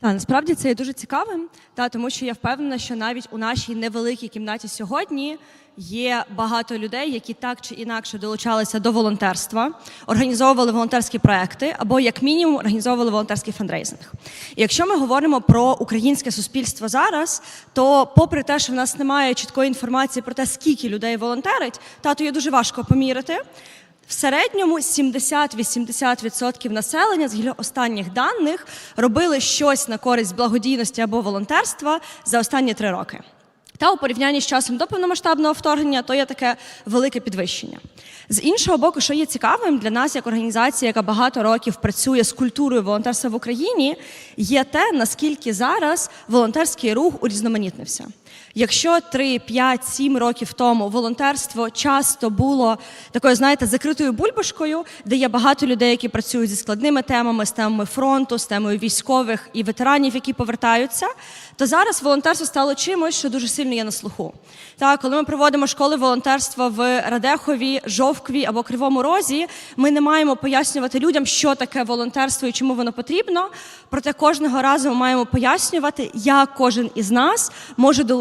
Та насправді це є дуже цікавим, та тому що я впевнена, що навіть у нашій невеликій кімнаті сьогодні є багато людей, які так чи інакше долучалися до волонтерства, організовували волонтерські проекти або, як мінімум, організовували волонтерський фандрейзинг. І якщо ми говоримо про українське суспільство зараз, то, попри те, що в нас немає чіткої інформації про те, скільки людей волонтерить, та то є дуже важко поміряти. В середньому 70-80% населення, згідно останніх даних, робили щось на користь благодійності або волонтерства за останні три роки. Та у порівнянні з часом до повномасштабного вторгнення, то є таке велике підвищення. З іншого боку, що є цікавим для нас, як організація, яка багато років працює з культурою волонтерства в Україні, є те, наскільки зараз волонтерський рух урізноманітнився. Якщо 3, 5, 7 років тому волонтерство часто було такою, знаєте, закритою бульбашкою, де є багато людей, які працюють зі складними темами, з темами фронту, з темою військових і ветеранів, які повертаються, то зараз волонтерство стало чимось, що дуже сильно є на слуху. Так, коли ми проводимо школи волонтерства в Радехові, Жовкві або Кривому Розі, ми не маємо пояснювати людям, що таке волонтерство і чому воно потрібно. Проте кожного разу ми маємо пояснювати, як кожен із нас може долучитися.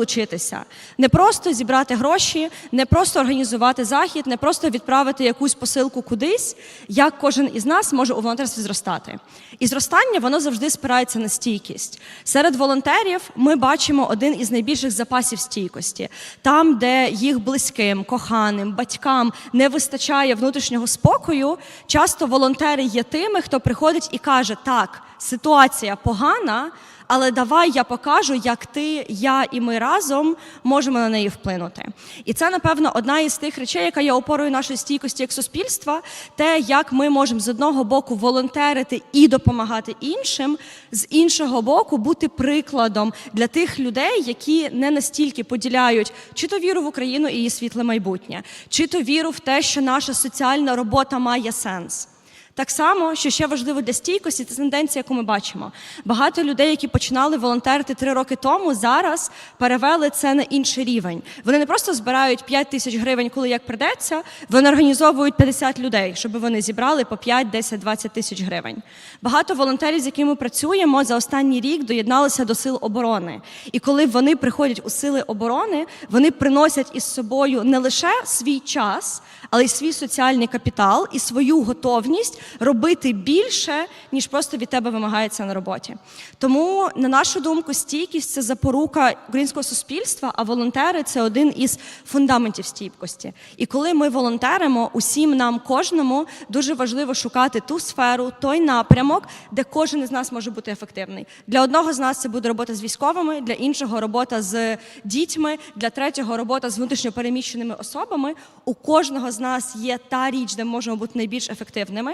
Не просто зібрати гроші, не просто організувати захід, не просто відправити якусь посилку кудись, як кожен із нас може у волонтерстві зростати. І зростання воно завжди спирається на стійкість. Серед волонтерів ми бачимо один із найбільших запасів стійкості. Там, де їх близьким, коханим, батькам не вистачає внутрішнього спокою, часто волонтери є тими, хто приходить і каже: так, ситуація погана. Але давай я покажу, як ти, я і ми разом можемо на неї вплинути. І це, напевно, одна із тих речей, яка є опорою нашої стійкості як суспільства, те, як ми можемо з одного боку волонтерити і допомагати іншим, з іншого боку, бути прикладом для тих людей, які не настільки поділяють чи то віру в Україну і її світле майбутнє, чи то віру в те, що наша соціальна робота має сенс. Так само, що ще важливо для стійкості, це тенденція, яку ми бачимо. Багато людей, які починали волонтерити три роки тому, зараз перевели це на інший рівень. Вони не просто збирають 5 тисяч гривень, коли як придеться, вони організовують 50 людей, щоб вони зібрали по 5, 10, 20 тисяч гривень. Багато волонтерів, з якими ми працюємо, за останній рік доєдналися до сил оборони. І коли вони приходять у сили оборони, вони приносять із собою не лише свій час, але й свій соціальний капітал і свою готовність робити більше, ніж просто від тебе вимагається на роботі. Тому, на нашу думку, стійкість це запорука українського суспільства, а волонтери це один із фундаментів стійкості. І коли ми волонтеримо, усім нам, кожному дуже важливо шукати ту сферу, той напрямок, де кожен із нас може бути ефективний. Для одного з нас це буде робота з військовими, для іншого робота з дітьми, для третього робота з внутрішньопереміщеними особами. У кожного з нас є та річ, де ми можемо бути найбільш ефективними.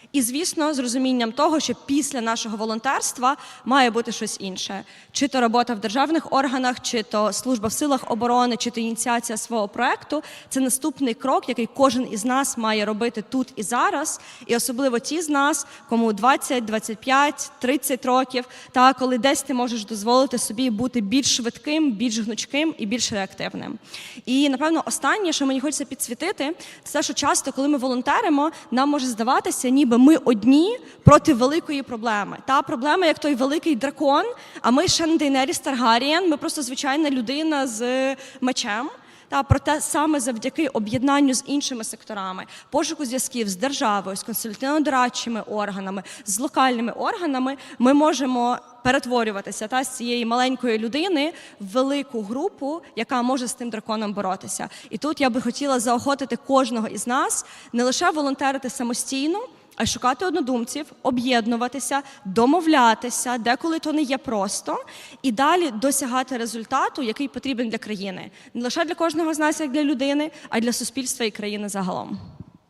І, звісно, з розумінням того, що після нашого волонтерства має бути щось інше: чи то робота в державних органах, чи то служба в силах оборони, чи то ініціація свого проекту. Це наступний крок, який кожен із нас має робити тут і зараз, і особливо ті з нас, кому 20, 25, 30 років, та коли десь ти можеш дозволити собі бути більш швидким, більш гнучким і більш реактивним. І напевно, останнє, що мені хочеться підсвітити, це те, що часто, коли ми волонтеримо, нам може здаватися, ніби ми одні проти великої проблеми. Та проблема, як той великий дракон. А ми ще не Таргарієн, ми просто звичайна людина з мечем. Та проте саме завдяки об'єднанню з іншими секторами, пошуку зв'язків з державою, з консультативно-дорадчими органами, з локальними органами, ми можемо перетворюватися та з цієї маленької людини в велику групу, яка може з тим драконом боротися. І тут я би хотіла заохотити кожного із нас не лише волонтерити самостійно а й шукати однодумців, об'єднуватися, домовлятися, деколи то не є просто, і далі досягати результату, який потрібен для країни, не лише для кожного з нас, як для людини, а й для суспільства і країни загалом.